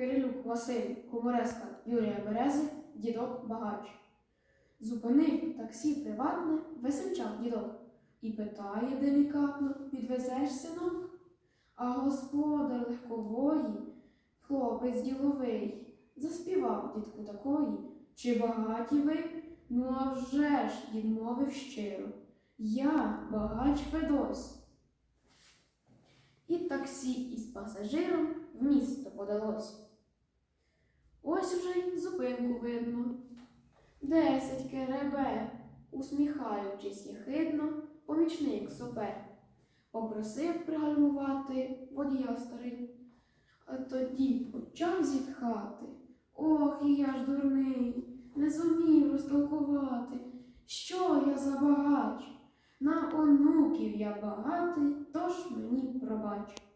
Кирилюк Василь, Гумореска Юрія Берези, дідок багач. Зупинив таксі приватне, весельчак дідок, і питає делікатно, підвезеш синок? А господар легкової, хлопець діловий, заспівав дідку такої, чи багаті ви? Ну а вже ж, відмовив щиро. Я багач Федось. І таксі із пасажиром в місто подалось. Ось уже й зупинку видно. Десять керебе, усміхаючись єхидно, помічник сопе. Попросив пригальмувати водія старий, а тоді почав зітхати. Ох, і я ж дурний, не зумів розтолкувати, що я за багач. На онуків я багатий, тож мені пробач.